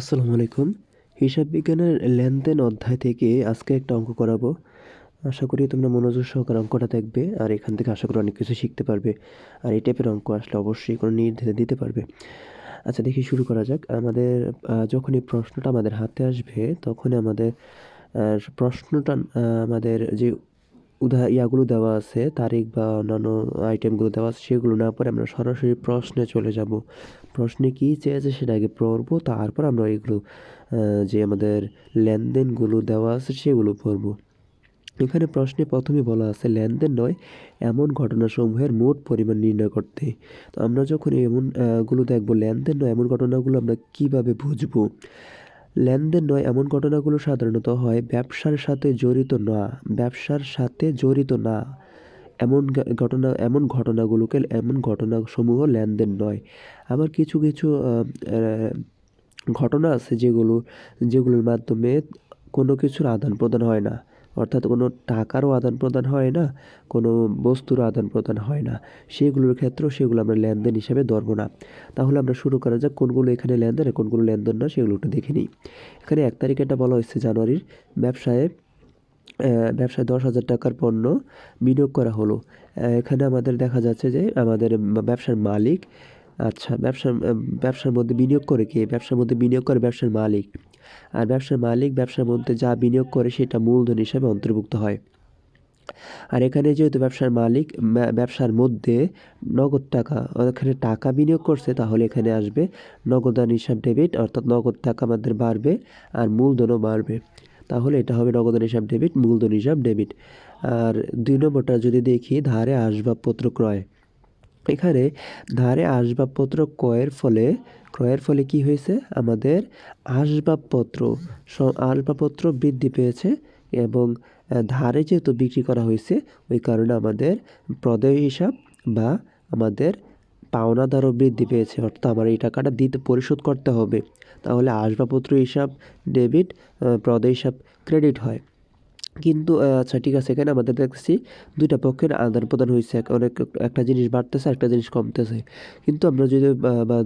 আসসালামু আলাইকুম। হিসাব বিজ্ঞানের লেনদেন অধ্যায় থেকে আজকে একটা অঙ্ক করাবো। আশা করি তোমরা মনোযোগ সহকারে অঙ্কটা দেখবে আর এখান থেকে আশা করি অনেক কিছু শিখতে পারবে। আর এই টাইপের অঙ্ক আসলে অবশ্যই কোনো নির্দ্বিধা দিতে পারবে। আচ্ছা দেখি শুরু করা যাক। আমাদের যখন এই প্রশ্নটা আমাদের হাতে আসবে তখন আমাদের প্রশ্নটা আমাদের যে উদা, ইয়াগুলো দেওয়া আছে, তারিখ বা অন্যান্য আইটেমগুলো দেওয়া আছে, সেগুলো না পরে আমরা সরাসরি প্রশ্নে চলে যাব। প্রশ্নে কী চেয়েছে সেটা আগে পড়ব তারপর আমরা এগুলো যে আমাদের লেনদেনগুলো দেওয়া আছে সেগুলো পড়ব। এখানে প্রশ্নে প্রথমে বলা আছে লেনদেন নয় এমন ঘটনাসমূহের মোট পরিমাণ নির্ণয় করতে। তো আমরা যখন এমন আহ, গুলো দেখব লেনদেন নয় এমন ঘটনাগুলো আমরা কীভাবে বুঝব? লেনদেন নয় এমন ঘটনাগুলো সাধারণত হয় ব্যবসার সাথে জড়িত না ব্যবসার সাথে জড়িত না। এমন ঘটনা, এমন ঘটনাগুলোকে, এমন ঘটনাসমূহ লেনদেন নয়। আবার কিছু কিছু ঘটনা আছে যেগুলো, যেগুলোর মাধ্যমে কোনো কিছুর আদান প্রদান হয় না। অর্থাৎ কোনো টাকারও আদান প্রদান হয় না, কোনো বস্তুরও আদান প্রদান হয় না। সেগুলোর ক্ষেত্রেও সেগুলো আমরা লেনদেন হিসাবে ধরবো না। তাহলে আমরা শুরু করা যাক কোনগুলো এখানে লেনদেন কোনগুলো লেনদেন না, সেগুলো একটু দেখে নিই। এখানে এক তারিখে এটা বলা হয়েছে জানুয়ারির। ব্যবসায় ব্যবসায় দশ হাজার টাকার পণ্য বিনিয়োগ করা হলো। এখানে আমাদের দেখা যাচ্ছে যে আমাদের ব্যবসার মালিক আচ্ছা ব্যবসার ব্যবসার মধ্যে বিনিয়োগ করে কে? ব্যবসার মধ্যে বিনিয়োগ করে ব্যবসার মালিক। আর ব্যবসার মালিক ব্যবসার মধ্যে যা বিনিয়োগ করে সেটা মূলধন হিসাবে অন্তর্ভুক্ত হয়। আর এখানে যেহেতু ব্যবসার মালিক ব্যবসার মধ্যে নগদ টাকা এখানে টাকা বিনিয়োগ করছে, তাহলে এখানে আসবে নগদান হিসাব ডেবিট অর্থাৎ নগদ টাকা আমাদের বাড়বে আর মূলধনও বাড়বে। তাহলে এটা হবে নগদান হিসাব ডেবিট, মূলধন হিসাব ডেবিট। আর দুই নম্বরটা যদি দেখি, ধারে আসবাবপত্র ক্রয়। এখানে ধারে আসবাবপত্র ক্রয়ের ফলে ক্রয়ের ফলে কি হয়েছে? আমাদের আসবাবপত্র আসবাবপত্র বৃদ্ধি পেয়েছে এবং ধারে যেহেতু বিক্রি করা হয়েছে, ওই কারণে আমাদের প্রদেয় হিসাব বা আমাদের পাওনাদারও বৃদ্ধি পেয়েছে। অর্থাৎ আমার এই টাকাটা দিতে পরিশোধ করতে হবে। তাহলে আসবাবপত্র হিসাব ডেবিট প্রদেয় হিসাব ক্রেডিট হয়। কিন্তু আচ্ছা ঠিক আছে, এখানে আমাদের দেখছি দুইটা পক্ষের আদান প্রদান হয়েছে অনেক, একটা জিনিস বাড়তেছে, একটা জিনিস কমতেছে। কিন্তু আমরা যদি, বা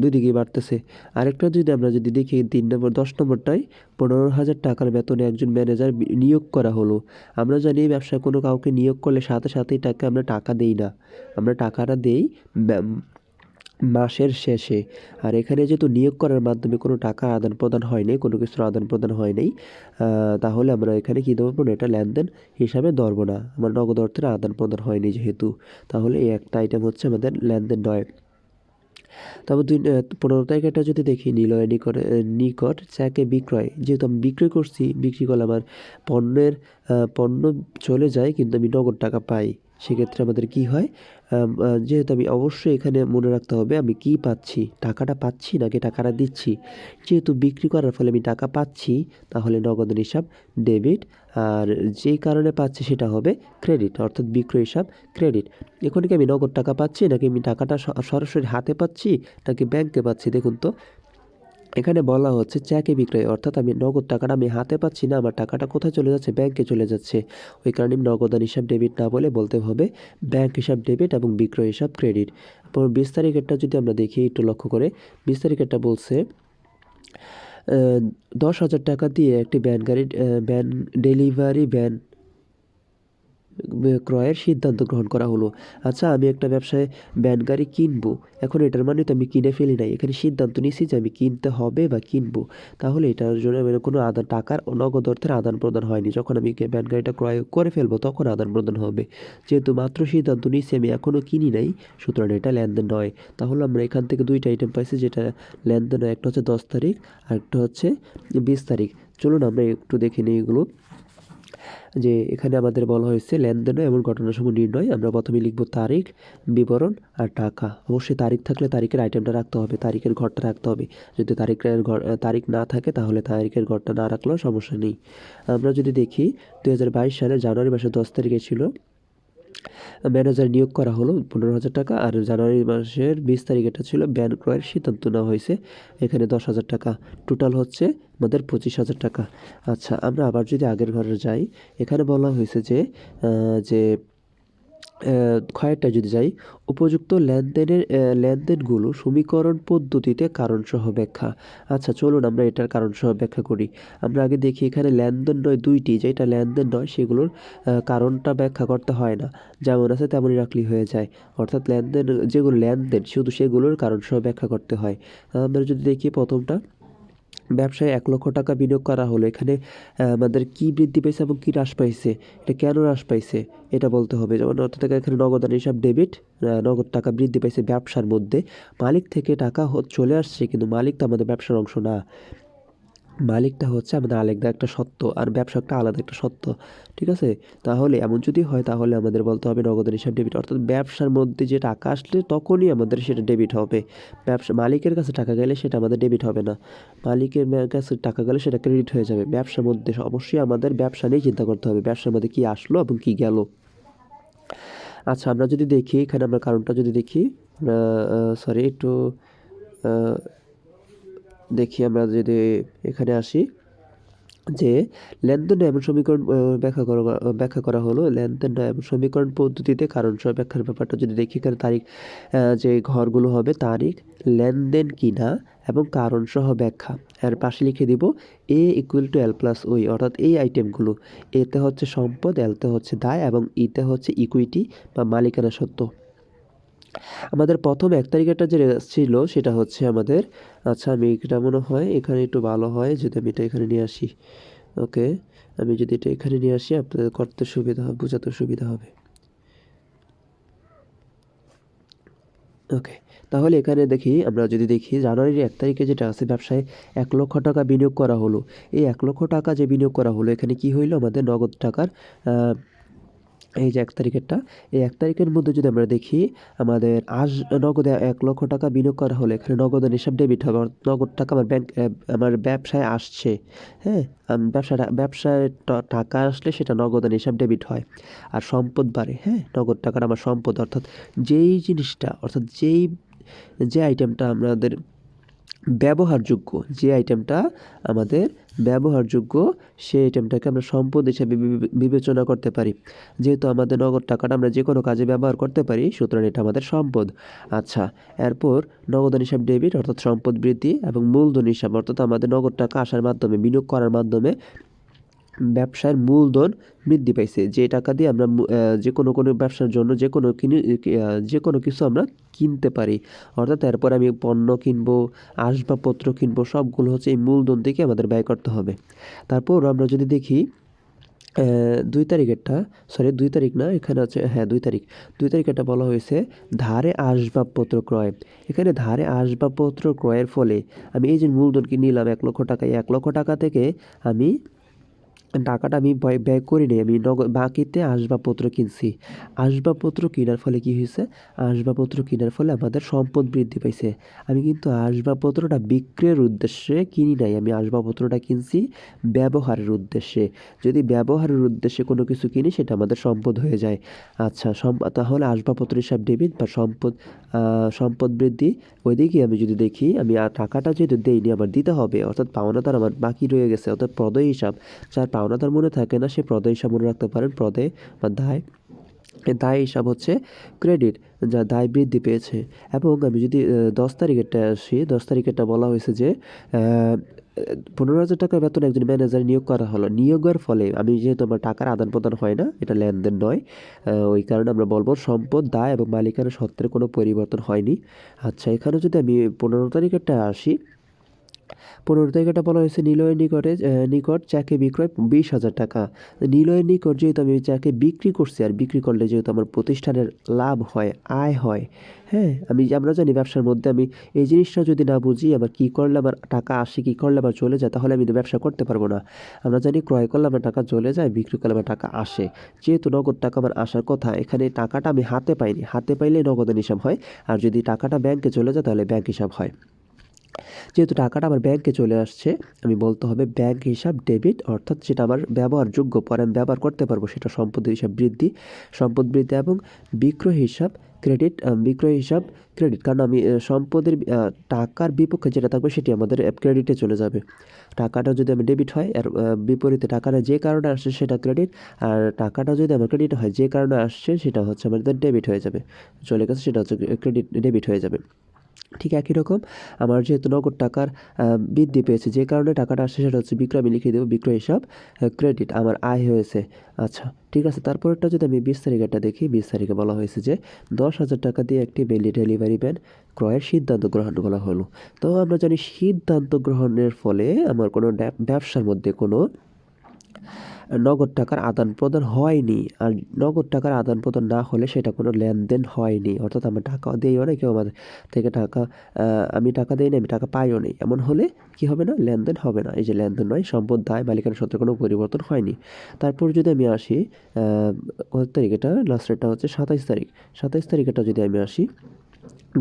দুই দিকেই বাড়তেছে। আরেকটা যদি আমরা যদি দেখি, তিন নম্বর, দশ নম্বরটায় পনেরো হাজার টাকার বেতনে একজন ম্যানেজার নিয়োগ করা হলো। আমরা জানি ব্যবসায় কোনো কাউকে নিয়োগ করলে সাথে সাথেই টাকা আমরা টাকা দেই না। আমরা টাকাটা দেই মাসের শেষে। আর এখানে যেহেতু নিয়োগ করার মাধ্যমে কোনো টাকা আদান প্রদান হয়নি কোনো কিছুর আদান প্রদান হয়নি তাহলে আমরা এখানে কী ধরবো না এটা লেনদেন হিসাবে ধরবো না। আমার নগদ অর্থের আদান প্রদান হয়নি যেহেতু। তাহলে এই একটা আইটেম হচ্ছে আমাদের লেনদেন নয়। তারপর দুই পনেরো তারিখেটা যদি দেখি, নিলয় নিকট নিকট চাকে বিক্রয়। যেহেতু আমি বিক্রয় করছি, বিক্রি করলে আমার পণ্যের পণ্য চলে যায়, কিন্তু আমি নগদ টাকা পাই। সেক্ষেত্রে আমাদের কি হয়? যেহেতু আমি অবশ্যই এখানে মনে রাখতে হবে আমি কি পাচ্ছি? টাকাটা পাচ্ছি নাকি টাকাটা দিচ্ছি? যেহেতু বিক্রি করার ফলে আমি টাকা পাচ্ছি, তাহলে নগদ হিসাব, ডেবিট, আর যেই কারণে পাচ্ছি সেটা হবে ক্রেডিট, অর্থাৎ বিক্রয় হিসাব, ক্রেডিট। এখন কি আমি নগদ টাকা পাচ্ছি নাকি আমি টাকাটা সরাসরি হাতে পাচ্ছি নাকি ব্যাংকে পাচ্ছি? দেখুন তো এখানে বলা হচ্ছে চেকে বিক্রয়, অর্থাৎ আমি নগদ টাকাটা আমি হাতে পাচ্ছি না, আমার টাকাটা কোথায় চলে যাচ্ছে? ব্যাংকে চলে যাচ্ছে। ওই কারণে নগদান হিসাব ডেবিট না বলে বলতে হবে ব্যাংক হিসাব ডেবিট এবং বিক্রয় হিসাব ক্রেডিট তারপর বিশ তারিখেরটা যদি আমরা দেখি, একটু লক্ষ্য করে বিশ তারিখেরটা বলছে দশ হাজার টাকা দিয়ে একটি ভ্যান গাড়ি ভ্যান ডেলিভারি ভ্যান ক্রয়ের সিদ্ধান্ত গ্রহণ করা হলো। আচ্ছা আমি একটা ব্যবসায় ভ্যান গাড়ি কিনবো। এখন এটার মানে তো আমি কিনে ফেলি নাই। এখানে সিদ্ধান্ত নিয়েছি যে আমি কিনতে হবে বা কিনবো। তাহলে এটার জন্য কোনো আদান টাকার নগদ অর্থের আদান প্রদান হয়নি। যখন আমি ভ্যান গাড়িটা ক্রয় করে ফেলব, তখন আদান প্রদান হবে। যেহেতু মাত্র সিদ্ধান্ত নিয়েছি, আমি এখনও কিনি নাই, সুতরাং এটা লেনদেন নয়। তাহলে আমরা এখান থেকে দুইটা আইটেম পাইছি, যেটা লেনদেন হয় একটা হচ্ছে দশ তারিখ আর একটা হচ্ছে বিশ তারিখ। চলুন আমরা একটু দেখে নিই এগুলো। যে এখানে আমাদের বলা হয়েছে লেনদেন এমন ঘটনাসমূহ নির্ণয়। আমরা প্রথমে লিখব তারিখ, বিবরণ আর টাকা। অবশ্যই তারিখ থাকলে তারিখের আইটেমটা রাখতে হবে, তারিখের ঘরটা রাখতে হবে। যদি তারিখের ঘর তারিখ না থাকে তাহলে তারিখের ঘরটা না রাখলেও সমস্যা নেই। আমরা যদি দেখি দু হাজার বাইশ সালের জানুয়ারি মাসের দশ তারিখে ছিল ম্যানেজার নিয়োগ করা হলো পনেরো হাজার টাকা আর জানুয়ারি মাসের বিশ তারিখ এটা ছিল ব্যান ক্রয়ের সিদ্ধান্ত নেওয়া হয়েছে। এখানে দশ হাজার টাকা। টোটাল হচ্ছে আমাদের পঁচিশ হাজার টাকা। আচ্ছা আমরা আবার যদি আগের ঘরে যাই, এখানে বলা হয়েছে যে যে ক্ষয়েরটা যদি যাই, উপযুক্ত লেনদেনের লেনদেনগুলো সমীকরণ পদ্ধতিতে কারণসহ ব্যাখ্যা। আচ্ছা চলুন আমরা এটার কারণসহ ব্যাখ্যা করি। আমরা আগে দেখি এখানে লেনদেন নয়, দুইটি। যেটা লেনদেন নয়, সেগুলোর কারণটা ব্যাখ্যা করতে হয় না। যেমন আছে তেমনই রাখলেই হয়ে যায়। অর্থাৎ লেনদেন, যেগুলো লেনদেন, শুধু সেগুলোর কারণসহ ব্যাখ্যা করতে হয়। আমরা যদি দেখি প্রথমটা ব্যবসায় এক লক্ষ টাকা বিনিয়োগ করা হলো। এখানে আমাদের কি বৃদ্ধি পেয়েছে এবং কী হ্রাস পাইছে? এটা কেন হ্রাস পাইছে? এটা বলতে হবে। যেমন অর্থাৎ এখানে নগদান হিসাব ডেবিট নগদ টাকা বৃদ্ধি পাইছে ব্যবসার মধ্যে। মালিক থেকে টাকা চলে আসছে, কিন্তু মালিক তো আমাদের ব্যবসার অংশ না। মালিকটা হচ্ছে আমাদের আলাদা একটা সত্য আর ব্যবসা একটা আলাদা একটা সত্য, ঠিক আছে? তাহলে এমন যদি হয়, তাহলে আমাদের বলতে হবে নগদের হিসাব ডেবিট অর্থাৎ ব্যবসার মধ্যে যে টাকা আসলে তখনই আমাদের সেটা ডেবিট হবে। ব্যবসা, মালিকের কাছে টাকা গেলে সেটা আমাদের ডেবিট হবে না। মালিকের কাছে টাকা গেলে সেটা ক্রেডিট হয়ে যাবে। ব্যবসার মধ্যে অবশ্যই আমাদের ব্যবসা নিয়ে চিন্তা করতে হবে। ব্যবসার মধ্যে কী আসলো এবং কী গেল? আচ্ছা আমরা যদি দেখি, এখানে আমরা কারণটা যদি দেখি সরি একটু দেখি আমরা যদি এখানে আসি যে লেনদেন এমন সমীকরণ ব্যাখ্যা করা ব্যাখ্যা করা হলো। লেনদেন এমন সমীকরণ পদ্ধতিতে কারণ সহ ব্যাখ্যার ব্যাপারটা যদি দেখি, এখানে তারিখ যে ঘরগুলো হবে তারিখ লেনদেন কিনা এবং কারণ সহ ব্যাখ্যা। এর পাশে লিখে দিব A equal to L plus OE অর্থাৎ এই আইটেমগুলো এতে হচ্ছে সম্পদ এলতে হচ্ছে দায়, এবং ইতে হচ্ছে ইকুইটি বা মালিকানা সত্ত্ব আমাদের প্রথম এক তারিখেরটা যে ছিল, সেটা হচ্ছে আমাদের আচ্ছা আমি এটা মনে হয় এখানে একটু ভালো হয়, যদি আমি এটা এখানে নিয়ে আসি। ওকে, আমি যদি এটা এখানে নিয়ে আসি, আপনাদের করতে সুবিধা হবে, বোঝাতে সুবিধা হবে। ওকে, তাহলে এখানে দেখি, আমরা যদি দেখি, জানুয়ারির এক তারিখে যেটা আছে, ব্যবসায় এক লক্ষ টাকা বিনিয়োগ করা হলো। এই এক লক্ষ টাকা যে বিনিয়োগ করা হলো, এখানে কি হইল? আমাদের নগদ টাকার এই যে এক তারিখেরটা, এই এক তারিখের মধ্যে যদি আমরা দেখি, আমাদের আজ নগদে এক লক্ষ টাকা বিনিয়োগ করা হলে। এখানে নগদের হিসাব ডেবিট হবে নগদ টাকা আমার ব্যাংক আমার ব্যবসায় আসছে। হ্যাঁ ব্যবসাটা, ব্যবসায় টাকা আসলে সেটা নগদান হিসাব ডেবিট হয়। আর সম্পদ বাড়ে হ্যাঁ নগদ টাকাটা আমার সম্পদ। অর্থাৎ যেই জিনিসটা, অর্থাৎ যেই, যে আইটেমটা আমাদের ব্যবহারযোগ্য যে আইটেমটা আমাদের ব্যবহারযোগ্য, সেই আইটেমটাকে আমরা সম্পদ হিসাবে বিবে- বিবেচনা করতে পারি। যেহেতু আমাদের নগদ টাকাটা আমরা যে কোনো কাজে ব্যবহার করতে পারি, সুতরাং এটা আমাদের সম্পদ। আচ্ছা এরপর নগদান হিসাব ডেবিট অর্থাৎ সম্পদ বৃদ্ধি এবং মূলধন হিসাব অর্থাৎ আমাদের নগদ টাকা আসার মাধ্যমে, বিনিয়োগ করার মাধ্যমে ব্যবসার মূলধন বৃদ্ধি পাইছে। যে টাকা দিয়ে আমরা যে কোনো কোনো ব্যবসার জন্য যে কোনো কিনে যে কোনো কিছু আমরা কিনতে পারি। অর্থাৎ এরপর আমি পণ্য কিনবো, আসবাবপত্র কিনবো, সবগুলো হচ্ছে এই মূলধন থেকে আমাদের ব্যয় করতে হবে। তারপর আমরা যদি দেখি দুই তারিখেরটা সরি দুই তারিখ না, এখানে আছে হ্যাঁ দুই তারিখ। দুই তারিখেরটা বলা হয়েছে ধারে আসবাবপত্র ক্রয়। এখানে ধারে আসবাবপত্র ক্রয়ের ফলে আমি এই যে মূলধন কি নিলাম এক লক্ষ টাকা এক লক্ষ টাকা থেকে আমি টাকাটা আমি ব্যয় ব্যয় করিনি আমি নগদ বাকিতে আসবাবপত্র কিনছি। আসবাবপত্র কেনার ফলে কি হয়েছে? আসবাবপত্র কেনার ফলে আমাদের সম্পদ বৃদ্ধি পাইছে। আমি কিন্তু আসবাবপত্রটা বিক্রয়ের উদ্দেশ্যে কিনি নাই, আমি আসবাবপত্রটা কিনছি ব্যবহারের উদ্দেশ্যে। যদি ব্যবহারের উদ্দেশ্যে কোনো কিছু কিনি, সেটা আমাদের সম্পদ হয়ে যায়। আচ্ছা তাহলে আসবাবপত্র হিসাব ডেবিট বা সম্পদ সম্পদ বৃদ্ধি, ওইদিকে আমি যদি দেখি, আমি টাকাটা যেহেতু দেইনি, আমার দিতে হবে, অর্থাৎ পাওনাদার আমার বাকি রয়ে গেছে, অর্থাৎ প্রদয় হিসাব, যার পাওনাদার মনে থাকে না, সে প্রদয় হিসাব মনে রাখতে পারেন, প্রদয় বা দায়। দায় হিসাব হচ্ছে ক্রেডিট যা দায় বৃদ্ধি পেয়েছে। এবং আমি যদি দশ তারিখেরটা আসি, দশ তারিখেরটা বলা হয়েছে যে পনেরো হাজার টাকার বেতন একজন ম্যানেজার নিয়োগ করা হলো। নিয়োগের ফলে আমি যেহেতু আমার টাকার আদান প্রদান হয় না, এটা লেনদেন নয় ওই কারণে আমরা বলব সম্পদ, দায় এবং মালিকানা সত্ত্বের কোনো পরিবর্তন হয়নি। আচ্ছা এখানে যদি আমি পনেরো তারিখেরটা আসি পনেরো তারিখটা বলা হয়েছে, নিলয়ের নিকটে নিকট চাকে বিক্রয় বিশ হাজার টাকা। নিলয়ের নিকট যেহেতু আমি চাকে বিক্রি করছি আর বিক্রি করলে যেহেতু আমার প্রতিষ্ঠানের লাভ হয়, আয় হয় হ্যাঁ আমি, আমরা জানি ব্যবসার মধ্যে আমি এই জিনিসটা যদি না বুঝি আমার কী করলে আমার টাকা আসে, কী করলে আমার চলে যায়, তাহলে আমি ব্যবসা করতে পারব না। আমরা জানি ক্রয় করলে আমার টাকা চলে যায়, বিক্রি করলে আমার টাকা আসে। যেহেতু নগদ টাকা আমার আসার কথা, এখানে টাকাটা আমি হাতে পাইনি। হাতে পাইলে নগদের হিসাব হয়, আর যদি টাকাটা ব্যাংকে চলে যায়, তাহলে ব্যাংক হিসাব হয়। যেহেতু টাকাটা আমার ব্যাংকে চলে আসছে, আমি বলতে হবে ব্যাংক হিসাব ডেবিট, অর্থাৎ যেটা আমার ব্যবহারযোগ্য, পরে আমি ব্যবহার করতে পারব, সেটা সম্পদ হিসাব বৃদ্ধি, সম্পদ বৃদ্ধি এবং বিক্রয় হিসাব ক্রেডিট বিক্রয় হিসাব ক্রেডিট। কারণ আমি সম্পদের টাকার বিপক্ষে যেটা থাকবে সেটি আমাদের ক্রেডিটে চলে যাবে। টাকাটা যদি আমি ডেবিট হয় আর বিপরীতে টাকাটা যে কারণে আসছে সেটা ক্রেডিট, আর টাকাটা যদি আমার ক্রেডিট হয়, যে কারণে আসছে সেটা হচ্ছে আমাদের ডেবিট হয়ে যাবে। চলে গেছে, সেটা হচ্ছে ক্রেডিট, ডেবিট হয়ে যাবে। ঠিক একই রকম। আমার যেহেতু নগদ টাকার বৃদ্ধি পেয়েছে, যে কারণে টাকাটা আসছে সেটা হচ্ছে বিক্রয়, আমি লিখে দেবো বিক্রয় হিসাব ক্রেডিট আমার আয় হয়েছে। আচ্ছা ঠিক আছে, তারপরেরটা যদি আমি বিশ তারিখেরটা দেখি, বিশ তারিখে বলা হয়েছে যে দশ হাজার টাকা দিয়ে একটি বেলি ডেলিভারি ভ্যান ক্রয়ের সিদ্ধান্ত গ্রহণ করা হলো। তো আমরা জানি সিদ্ধান্ত গ্রহণের ফলে আমার কোনো ব্যবসার মধ্যে কোনো নগদ টাকার আদান প্রদান হয়নি। আর নগদ টাকার আদান প্রদান না হলে সেটা কোনো লেনদেন হয়নি। অর্থাৎ আমার টাকা দিইও না, কেউ আমার থেকে টাকা আমি টাকা দিই না আমি টাকা পাইও নেই এমন হলে কি হবে না? লেনদেন হবে না। এই যে লেনদেন নয়, সম্পদ, দায়, মালিকানা সত্ত্বে কোনো পরিবর্তন হয়নি। তারপর যদি আমি আসি কত তারিখ এটা? লাস্ট ডেটটা হচ্ছে সাতাইশ তারিখ। সাতাইশ তারিখটা যদি আমি আসি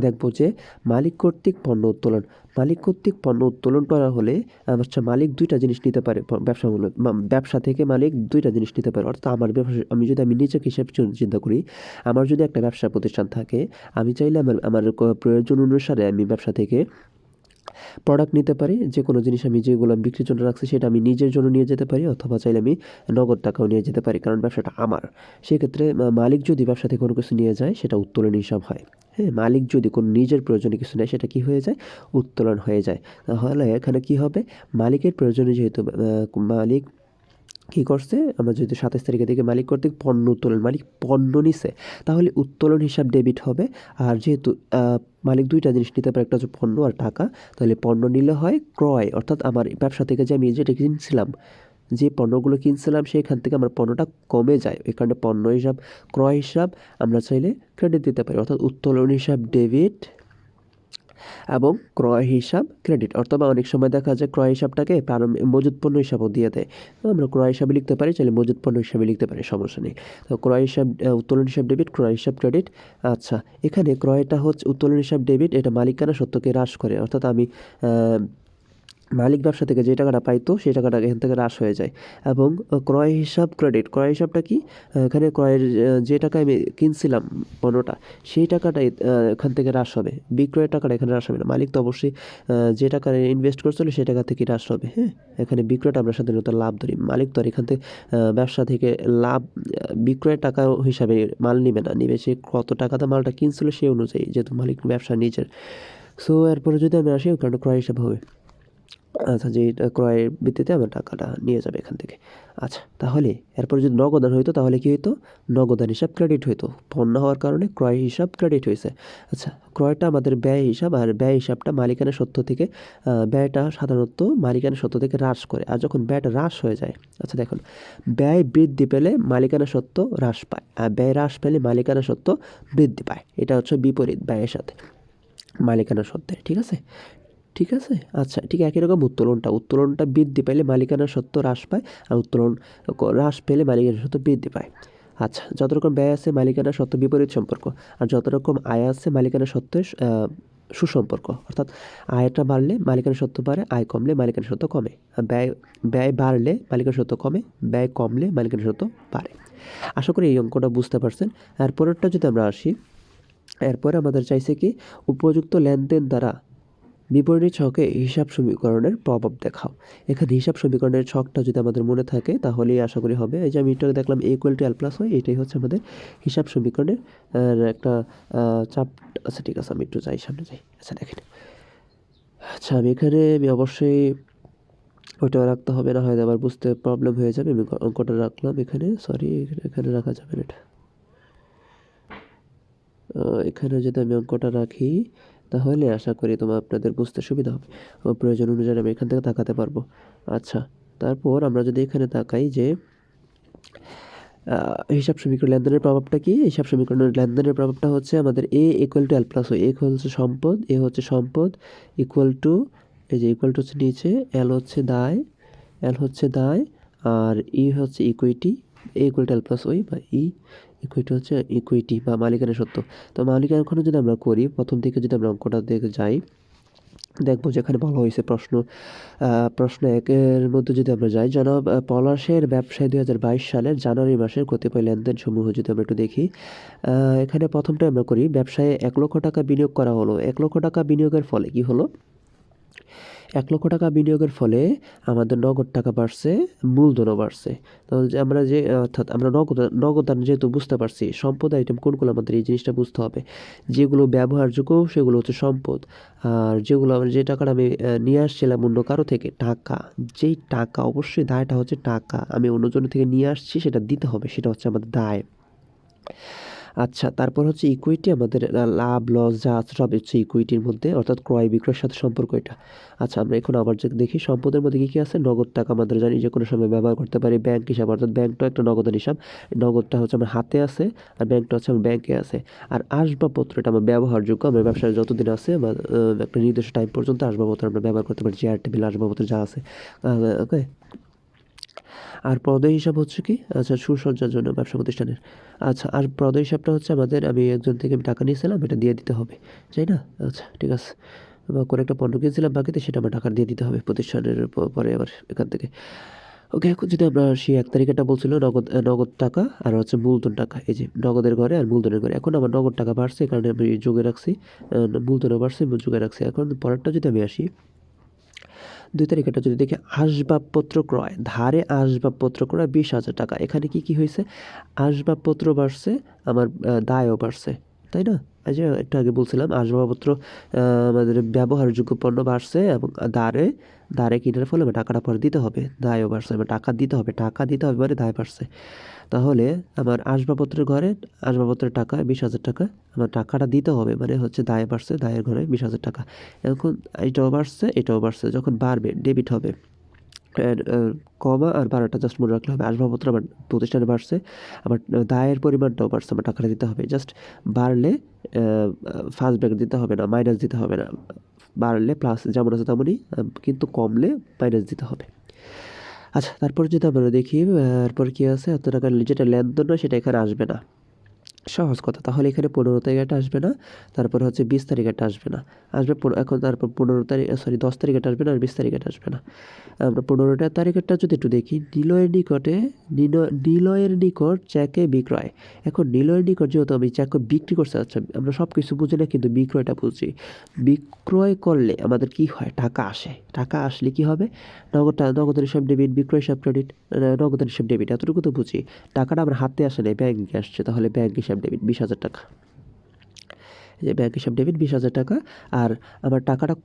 দেখব যে মালিক কর্তৃক পণ্য উত্তোলন, মালিক কর্তৃক পণ্য উত্তোলন করা হলে আচ্ছা মালিক দুইটা জিনিস নিতে পারে ব্যবসামূলক ব্যবসা থেকে মালিক দুইটা জিনিস নিতে পারে। অর্থাৎ আমার ব্যবসা, আমি যদি আমি নিজেকে হিসেবে চিন্তা করি, আমার যদি একটা ব্যবসা প্রতিষ্ঠান থাকে, আমি চাইলে আমার আমার প্রয়োজন অনুসারে আমি ব্যবসা থেকে প্রোডাক্ট নিতে পারি যে কোনো জিনিস আমি যেগুলো বিক্রির জন্য রাখছি সেটা আমি নিজের জন্য নিয়ে যেতে পারি অথবা চাইলে আমি নগদ টাকাও নিয়ে যেতে পারি, কারণ ব্যবসাটা আমার। সেক্ষেত্রে মালিক যদি ব্যবসাতে কোনো কিছু নিয়ে যায়, সেটা উত্তোলন হিসাব হয়। হ্যাঁ মালিক যদি কোনো নিজের প্রয়োজনে কিছু নেয়, সেটা কি হয়ে যায়? উত্তোলন হয়ে যায়। তাহলে এখানে কি হবে? মালিকের প্রয়োজনে যেহেতু মালিক কী করছে? আমরা যদি সাতাশ তারিখের দিকে মালিক কর্তৃক পণ্য উত্তোলন, মালিক পণ্য নিছে, তাহলে উত্তোলন হিসাব ডেবিট হবে। আর যেহেতু মালিক দুইটা জিনিস নিতে পারে, একটা হচ্ছে পণ্য আর টাকা। তাহলে পণ্য নিলে হয় ক্রয়, অর্থাৎ আমার ব্যবসা থেকে যে আমি যেটা কিনছিলাম, যে পণ্যগুলো কিনছিলাম, সেখান থেকে আমার পণ্যটা কমে যায়। এই কারণে পণ্য হিসাব, ক্রয় হিসাব আমরা চাইলে ক্রেডিট দিতে পারি। অর্থাৎ উত্তোলন হিসাব ডেবিট এবং ক্রয় হিসাব, ক্রেডিট। অথবা অনেক সময় দেখা যায় ক্রয় হিসাবটাকে মজুত পণ্য হিসাবও দিয়ে দেয়। তো আমরা ক্রয় হিসাবে লিখতে পারি, চাইলে মজুত পণ্য হিসাবে লিখতে পারি, সমস্যা নেই। তো ক্রয় হিসাব উত্তোলন হিসাব ডেবিট, ক্রয় হিসাব ক্রেডিট আচ্ছা। এখানে ক্রয়টা হচ্ছে উত্তোলন হিসাব ডেবিট, এটা মালিকানা সত্যকে হ্রাস করে। অর্থাৎ আমি মালিক ব্যবসা থেকে যে টাকাটা পাইতো সেই টাকাটা এখান থেকে হ্রাস হয়ে যায়। এবং ক্রয় হিসাব ক্রেডিট ক্রয় হিসাবটা কি? এখানে ক্রয়ের যে টাকা আমি কিনছিলাম পণ্যটা, সেই টাকাটাই এখান থেকে হ্রাস হবে। বিক্রয়ের টাকাটা এখানে হ্রাস হবে না। মালিক তো অবশ্যই যে টাকা ইনভেস্ট করছিল সেই টাকা থেকে হ্রাস হবে হ্যাঁ? এখানে বিক্রয়টা আমরা সাধারণত লাভ ধরি। মালিক তো আর এখান থেকে ব্যবসা থেকে লাভ বিক্রয়ের টাকা হিসাবে মাল নিবে না। নিবে সে কত টাকাতে মালটা কিনছিল সেই অনুযায়ী, যেহেতু মালিক ব্যবসা নিজের। সো এরপরে যদি আমি আসি, ওখানে ক্রয় হিসাব হবে। আচ্ছা যে ক্রয়ের ভিত্তিতে আমার টাকাটা নিয়ে যাবে এখান থেকে। আচ্ছা তাহলে এরপর যদি নগদান হইতো, তাহলে কি হইতো? নগদান হিসাব ক্রেডিট হইতো। পণ্য হওয়ার কারণে ক্রয় হিসাব ক্রেডিট হয়েছে আচ্ছা ক্রয়টা আমাদের ব্যয় হিসাব আর ব্যয় হিসাবটা মালিকানা সত্য থেকে ব্যয়টা সাধারণত মালিকানা সত্য থেকে হ্রাস করে। আর যখন ব্যয়টা হ্রাস হয়ে যায় আচ্ছা দেখুন, ব্যয় বৃদ্ধি পেলে মালিকানা সত্য হ্রাস পায়, আর ব্যয় হ্রাস পেলে মালিকানা সত্য বৃদ্ধি পায়। এটা হচ্ছে বিপরীত ব্যয়ের সাথে মালিকানা সত্ত্বের ঠিক আছে? ঠিক আছে? আচ্ছা ঠিক একই রকম উত্তোলনটা। উত্তোলনটা বৃদ্ধি পেলে মালিকানা সত্ত্ব হ্রাস পায় আর উত্তোলন হ্রাস পেলে মালিকানা সত্ত্ব বৃদ্ধি পায়। আচ্ছা যত রকম ব্যয় আছে মালিকানা সত্ত্ব বিপরীত সম্পর্ক আর যত রকম আয় আছে মালিকানা সত্ত্বের সুসম্পর্ক। অর্থাৎ আয়টা বাড়লে মালিকানা সত্ত্ব বাড়ে, আয় কমলে মালিকানা সত্ত্ব কমে। ব্যয় ব্যয় বাড়লে মালিকানা সত্ত্ব কমে, ব্যয় কমলে মালিকানা সত্ত্ব বাড়ে। আশা করি এই অঙ্কটা বুঝতে পারছেন। আর পরেরটা যদি আমরা আসি, এরপরে আমাদের চাইছে কি, উপযুক্ত লেনদেন দ্বারা বিবরণী ছকে হিসাব সমীকরণের প্রভাব দেখাও। এখানে হিসাব সমীকরণের ছকটা যদি আমাদের মনে থাকে, তাহলেই আশা করি হবে। এই যে আমি এটা দেখলাম A equal to L plus হয় এটাই হচ্ছে আমাদের হিসাব সমীকরণের একটা চাপ। আচ্ছা ঠিক আছে, আমি একটু যাই, সামনে যাই। আচ্ছা দেখেন। আচ্ছা আমি এখানে, আমি অবশ্যই ওইটা রাখতে হবে, না হয়তো আবার বুঝতে প্রবলেম হয়ে যাবে, আমি অঙ্কটা রাখলাম এখানে। সরি এখানে রাখা যাবে না এটা। এখানে যদি আমি অঙ্কটা রাখি তাহলে আশা করি তোমার আপনাদের বুঝতে সুবিধা হবে। ও প্রয়োজন অনুযায়ী আমি এখান থেকে তাকাতে পারব। আচ্ছা তারপর আমরা যদি এখানে তাকাই যে হিসাব সমীকরণ লেনদেনের প্রভাবটা কি? হিসাব সমীকরণের লেনদেনের প্রভাবটা হচ্ছে আমাদের A equal to L plus O A হচ্ছে সম্পদ এ হচ্ছে সম্পদ ইকুয়াল টু এই যে ইকুয়াল টু হচ্ছে নিচে এল হচ্ছে দায় এল হচ্ছে দায়, আর ই হচ্ছে equity A equal to L plus OE বা ই ইকুইটি হচ্ছে ইকুইটি বা মালিকানা সত্য। তো মালিকানা যদি আমরা করি, প্রথম থেকে যদি আমরা অঙ্কটা দেখে যাই, দেখব যেখানে বলা হয়েছে প্রশ্ন প্রশ্ন একের মধ্যে যদি আমরা যাই, জনাব পলাশের ব্যবসায় দুই হাজার বাইশ সালের জানুয়ারি মাসের কতিপয় লেনদেন সমূহ যদি আমরা একটু দেখি এখানে প্রথমটা আমরা করি, ব্যবসায়ে এক লক্ষ টাকা বিনিয়োগ করা হলো। এক লক্ষ টাকা বিনিয়োগের ফলে কি হলো? এক লক্ষ টাকা বিনিয়োগের ফলে আমাদের নগদ টাকা বাড়ছে, মূলধনও বাড়ছে। তো যে আমরা যে, অর্থাৎ আমরা নগদ নগদান যেহেতু বুঝতে পারছি সম্পদ আইটেম কোনগুলো, আমাদের এই জিনিসটা বুঝতে হবে। যেগুলো ব্যবহারযোগ্য, সেগুলো হচ্ছে সম্পদ। আর যেগুলো আমরা যে টাকাটা আমি নিয়ে আসছিলাম অন্য কারও থেকে, টাকা, যেই টাকা, অবশ্যই দায়টা হচ্ছে টাকা। আমি অন্যজনের থেকে নিয়ে আসছি, সেটা দিতে হবে, সেটা হচ্ছে আমাদের দায়। আচ্ছা তারপর হচ্ছে ইকুইটি আমাদের লাভ লস যা আছে সব হচ্ছে ইকুইটির মধ্যে, অর্থাৎ ক্রয় বিক্রয়ের সাথে সম্পর্ক এটা। আচ্ছা আমরা এখন আবার যে দেখি, সম্পদের মধ্যে কী কী আছে? নগদ টাকা আমাদের জানি যে কোনো সময় ব্যবহার করতে পারি ব্যাংক হিসাব, অর্থাৎ ব্যাংকটা একটা নগদের হিসাব। নগদটা হচ্ছে আমার হাতে আছে, আর ব্যাংকটা হচ্ছে আমার ব্যাংকে আছে। আর আসবাবপত্র এটা আমার ব্যবহারযোগ্য, আমার ব্যবসায় যতদিন আছে, আমার একটা নির্দিষ্ট টাইম পর্যন্ত আসবাবপত্র আমরা ব্যবহার করতে পারি চেয়ার টেবিল আসবাবপত্র যা আছে। ওকে আর প্রদয় হিসাব হচ্ছে কি? আচ্ছা সুসজ্জার জন্য ব্যবসা প্রতিষ্ঠানের। আচ্ছা আর প্রদয় হিসাবটা হচ্ছে আমাদের, আমি একজন থেকে আমি টাকা নিয়েছিলাম, এটা দিয়ে দিতে হবে। তাই না? আচ্ছা ঠিক আছে। বা কোনো একটা পণ্য কিনেছিলাম, বাকিতে সেটা আমার টাকা দিয়ে দিতে হবে প্রতিষ্ঠানের পরে আবার এখান থেকে। ওকে, এখন যদি আমরা সেই এক তারিখেটা বলছিল, নগদ নগদ টাকা আর হচ্ছে মূলধন টাকা, এই যে নগদের ঘরে আর মূলধনের ঘরে। এখন আমার নগদ টাকা বাড়ছে কারণে আমি যোগে রাখছি মূলধনও বাড়ছে যোগে রাখছি। এখন পরেরটা যদি আমি আসি দুই তারিখটা যদি দেখি, আসবাবপত্র ক্রয়, ধারে আসবাবপত্র ক্রয় বিশ হাজার টাকা। এখানে কি কি হয়েছে? আসবাবপত্র বাড়ছে, আমার দায়ও বাড়ছে। তাই না? এই যে একটু আগে বলছিলাম, আসবাবপত্র আমাদের ব্যবহারযোগ্য পণ্য বাড়ছে এবং দাঁড়ে দাঁড়ে কিনার ফলে টাকাটা পরে দিতে হবে। দায়ও বাড়ছে, আমার টাকা দিতে হবে, টাকা দিতে হবে মানে দায় বাড়ছে। তাহলে আমার আসবাবপত্রের ঘরে আসবাবপত্রের টাকা, বিশ হাজার টাকা, আমার টাকাটা দিতে হবে মানে হচ্ছে দায় বাড়ছে, দায়ের ঘরে বিশ হাজার টাকা। এখন এটাও বাড়ছে এটাও বাড়ছে, যখন বাড়বে ডেবিট হবে। কমা আর বারোটা জাস্ট মনে রাখলে হবে। আসবাবপত্র আমার প্রতিষ্ঠানে বাড়ছে, আমার দায়ের পরিমাণটাও বাড়ছে, আমার টাকাটা দিতে হবে। জাস্ট বাড়লে ফার্স্ট ব্যাক দিতে হবে না মাইনাস দিতে হবে না। বাড়লে প্লাস যেমন আছে তেমনই কিন্তু কমলে মাইনাস দিতে হবে। আচ্ছা তারপর যদি আমরা দেখি তারপর কি আছে? এত টাকা যেটা লেনদেন নয় সেটা এখানে আসবে না। সহজ কথা। তাহলে এখানে পনেরো তারিখটা আসবে না, তারপর হচ্ছে বিশ তারিখটা আসবে না। আসবে এখন তারপর পনেরো তারিখ সরি দশ তারিখটা আসবে না আর বিশ তারিখটা আসবে না। আমরা পনেরোটা তারিখেরটা যদি একটু দেখি, নিলয়ের নিকটে, নিল- নিলয়ের নিকট চেকে বিক্রয়। এখন নিলয়ের নিকট যেহেতু আমি চেক বিক্রি করতে আচ্ছা আমরা সব কিছু বুঝি না, কিন্তু বিক্রয়টা বুঝি। বিক্রয় করলে আমাদের কি হয়? টাকা আসে। টাকা আসলে কি হবে? নগদ নগদের হিসাব ডেবিট, বিক্রয় হিসাব ক্রেডিট নগদের হিসাব ডেবিট, এতটুকু তো বুঝি। টাকাটা আমার হাতে আসে নাই ব্যাংকে আসছে, তাহলে হিসাব ডেবিট বিশ হাজার টাকা। যে ব্যাংক হিসাব ডেবিট বিশ হাজার টাকা, আর আমার টাকাটা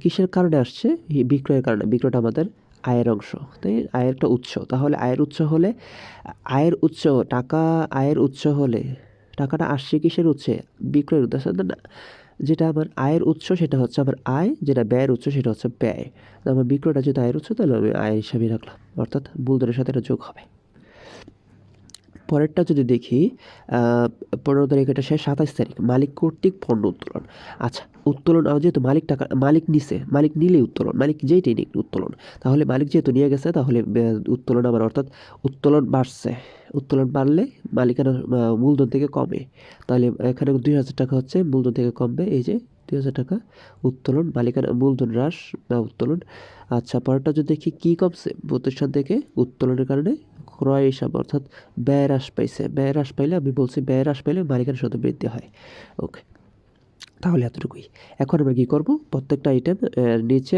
কিসের কারণে আসছে? বিক্রয়ের কারণে। বিক্রয়টা আমাদের আয়ের অংশ। তাই আয়ের একটা উৎস। তাহলে আয়ের উৎস হলে, আয়ের উৎস, টাকা আয়ের উৎস হলে টাকাটা আসছে কিসের উৎসে? বিক্রয়ের না, যেটা আমার আয়ের উৎস, সেটা হচ্ছে আমার আয়। যেটা ব্যয়ের উৎস, সেটা হচ্ছে ব্যয়। আমার বিক্রয়টা যেহেতু আয়ের উৎস, তাহলে আমি আয় হিসাবে রাখলাম। অর্থাৎ মূলধনের সাথে এটা যোগ হবে। পরেরটা যদি দেখি পনেরো তারিখ এটা শেষ সাতাশ তারিখ, মালিক কর্তৃক পণ্য উত্তোলন। আচ্ছা উত্তোলন যেহেতু মালিক টাকা, মালিক নিছে, মালিক নিলে উত্তোলন, মালিক যেইটাই নিক উত্তোলন। তাহলে মালিক যেহেতু নিয়ে গেছে, তাহলে উত্তোলন আমার অর্থাৎ উত্তোলন বাড়ছে। উত্তোলন বাড়লে মালিকানা মূলধন থেকে কমে। তাহলে এখানে দুই হাজার টাকা হচ্ছে, মূলধন থেকে কমবে, এই যে দুই হাজার টাকা উত্তোলন, মালিকানা, মূলধন হ্রাস বা উত্তোলন। আচ্ছা পরেরটা যদি দেখি, কী কমছে প্রতিষ্ঠান থেকে উত্তোলনের কারণে? ক্রয় হিসাব অর্থাৎ ব্যয় হ্রাস পাইছে। ব্যয় হ্রাস পাইলে আমি বলছি ব্যয় হ্রাস পাইলে মালিকানা শুধু বৃদ্ধি হয়। ওকে তাহলে এতটুকুই। এখন আমরা কী করব? প্রত্যেকটা আইটেম নিচে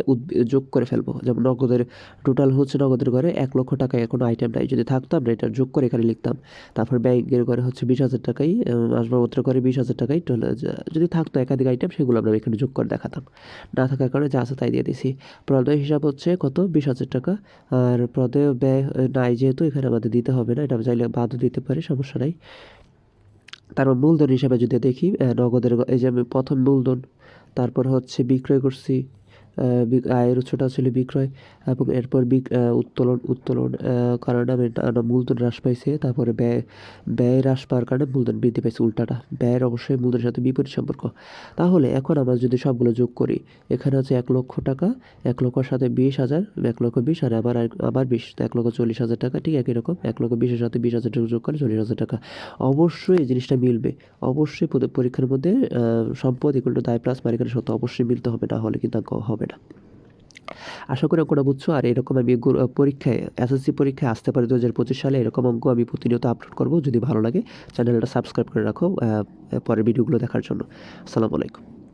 যোগ করে ফেলব। যেমন নগদের টোটাল হচ্ছে নগদের ঘরে এক লক্ষ টাকায় কোনো আইটেম নাই। যদি থাকতো আমরা এটা যোগ করে এখানে লিখতাম। তারপর ব্যাংকের ঘরে হচ্ছে বিশ হাজার টাকাই আহ, আসবাবপত্রের ঘরে বিশ হাজার টাকাই টোটাল যদি থাকতো একাধিক আইটেম সেগুলো আমরা এখানে যোগ করে দেখাতাম। না থাকার কারণে যা আছে তাই দিয়ে দিছি। প্রদেয় হিসাব হচ্ছে কত? বিশ হাজার টাকা। আর প্রদেয় ব্যয় নাই যেহেতু এখানে আমাদের দিতে হবে না। এটা চাইলে বাদও দিতে পারি সমস্যা নাই। তারপর মূলধন হিসাবে যদি দেখি নগদের এই যে আমি প্রথম মূলধন, তারপর হচ্ছে বিক্রয় করছি আয়ের উৎসটা ছিল বিক্রয় এবং এরপর বিক উত্তোলন উত্তোলন কারণে মূলধন হ্রাস পাইছে। তারপরে ব্যয় ব্যয় হ্রাস পাওয়ার কারণে মূলধন বৃদ্ধি পাইছে উল্টাটা। ব্যয়ের অবশ্যই মূলধনের সাথে বিপরীত সম্পর্ক। তাহলে এখন আমরা যদি সবগুলো যোগ করি, এখানে হচ্ছে এক লক্ষ টাকা, এক লক্ষর সাথে বিশ হাজার, এক লক্ষ বিশ, আর আবার আবার বিশ এক লক্ষ চল্লিশ হাজার টাকা, ঠিক একই রকম। এক লক্ষ বিশের সাথে বিশ হাজার টাকা যোগ করে চল্লিশ হাজার টাকা। অবশ্যই এই জিনিসটা মিলবে। অবশ্যই পরীক্ষার মধ্যে সম্পদ টু দায় প্লাস মালিকানা সত্য অবশ্যই মিলতে হবে, না হলে কিন্তু অঙ্ক হবে না আশা করি অঙ্কটা বুঝছ, আর এরকম আমি পরীক্ষায় এসএসসি পরীক্ষায় আসতে পারি দু হাজার পঁচিশ সালে, এরকম অঙ্ক আমি প্রতিনিয়ত আপলোড করব। যদি ভালো লাগে চ্যানেলটা সাবস্ক্রাইব করে রাখো পরের ভিডিওগুলো দেখার জন্য। আসসালামু আলাইকুম।